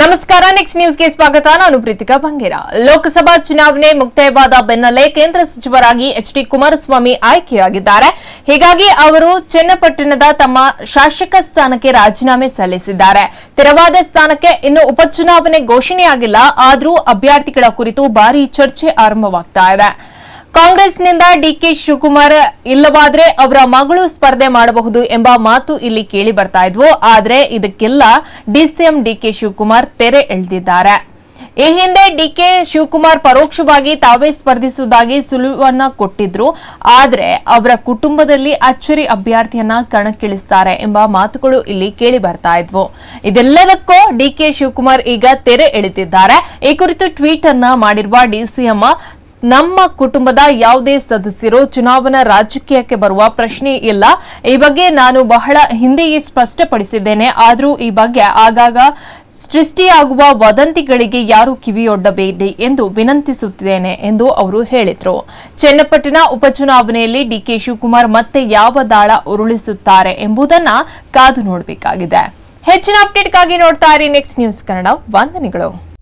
ನಮಸ್ಕಾರ ನೆಕ್ಸ್ಟ್ ನ್ಯೂಸ್ಗೆ ಸ್ವಾಗತ. ನಾನು ಪ್ರೀತಿಕಾ ಬಂಗೇರ. ಲೋಕಸಭಾ ಚುನಾವಣೆ ಮುಕ್ತಾಯವಾದ ಬೆನ್ನಲ್ಲೇ ಕೇಂದ್ರ ಸಚಿವರಾಗಿ ಎಚ್ ಡಿ ಕುಮಾರಸ್ವಾಮಿ ಆಯ್ಕೆಯಾಗಿದ್ದಾರೆ. ಹೀಗಾಗಿ ಅವರು ಚನ್ನಪಟ್ಟಣದ ತಮ್ಮ ಶಾಸಕ ಸ್ಥಾನಕ್ಕೆ ರಾಜೀನಾಮೆ ಸಲ್ಲಿಸಿದ್ದಾರೆ. ತೆರವಾದ ಸ್ಥಾನಕ್ಕೆ ಇನ್ನು ಉಪಚುನಾವಣೆ ಘೋಷಣೆಯಾಗಿಲ್ಲ. ಆದರೂ ಅಭ್ಯರ್ಥಿಗಳ ಕುರಿತು ಭಾರೀ ಚರ್ಚೆ ಆರಂಭವಾಗ್ತಾ ಇದೆ. ಕಾಂಗ್ರೆಸ್ನಿಂದ ಡಿಕೆ ಶಿವಕುಮಾರ್ ಇಲ್ಲವಾದ್ರೆ ಅವರ ಮಗಳು ಸ್ಪರ್ಧೆ ಮಾಡಬಹುದು ಎಂಬ ಮಾತು ಇಲ್ಲಿ ಕೇಳಿ ಬರ್ತಾ ಇದ್ವು. ಆದರೆ ಇದಕ್ಕೆಲ್ಲ ಡಿಸಿಎಂ ಡಿಕೆ ಶಿವಕುಮಾರ್ ತೆರೆ ಎಳೆದಿದ್ದಾರೆ. ಈ ಹಿಂದೆ ಡಿಕೆ ಶಿವಕುಮಾರ್ ಪರೋಕ್ಷವಾಗಿ ತಾವೇ ಸ್ಪರ್ಧಿಸುವುದಾಗಿ ಸುಳಿವನ್ನ ಕೊಟ್ಟಿದ್ರು. ಆದರೆ ಅವರ ಕುಟುಂಬದಲ್ಲಿ ಅಚ್ಚರಿ ಅಭ್ಯರ್ಥಿಯನ್ನ ಕಣಕ್ಕಿಳಿಸ್ತಾರೆ ಎಂಬ ಮಾತುಗಳು ಇಲ್ಲಿ ಕೇಳಿ ಬರ್ತಾ ಇದ್ವು. ಇದೆಲ್ಲದಕ್ಕೂ ಡಿಕೆ ಶಿವಕುಮಾರ್ ಈಗ ತೆರೆ ಎಳೆದಿದ್ದಾರೆ. ಈ ಕುರಿತು ಟ್ವೀಟ್ ಅನ್ನ ಮಾಡಿರುವ ಡಿಸಿಎಂ ನಮ್ಮ ಕುಟುಂಬದ ಯಾವುದೇ ಸದಸ್ಯರು ಚುನಾವಣಾ ರಾಜಕೀಯಕ್ಕೆ ಬರುವ ಪ್ರಶ್ನೆ ಇಲ್ಲ. ಈ ಬಗ್ಗೆ ನಾನು ಬಹಳ ಹಿಂದೆಯೇ ಸ್ಪಷ್ಟಪಡಿಸಿದ್ದೇನೆ. ಆದರೂ ಈ ಬಗ್ಗೆ ಆಗಾಗ ಸೃಷ್ಟಿಯಾಗುವ ವದಂತಿಗಳಿಗೆ ಯಾರು ಕಿವಿಯೊಡ್ಡಬೇಡಿ ಎಂದು ವಿನಂತಿಸುತ್ತಿದ್ದೇನೆ ಎಂದು ಅವರು ಹೇಳಿದರು. ಚನ್ನಪಟ್ಟಣ ಉಪಚುನಾವಣೆಯಲ್ಲಿ ಡಿಕೆ ಶಿವಕುಮಾರ್ ಮತ್ತೆ ಯಾವ ದಾಳ ಉರುಳಿಸುತ್ತಾರೆ ಎಂಬುದನ್ನು ಕಾದು ನೋಡಬೇಕಾಗಿದೆ. ಹೆಚ್ಚಿನ ಅಪ್ಡೇಟ್ಗಾಗಿ ನೋಡ್ತಾ ಇರಿ. ನೆಕ್ಸ್ಟ್ ನ್ಯೂಸ್ ಕನ್ನಡ ವಂದನೆಗಳು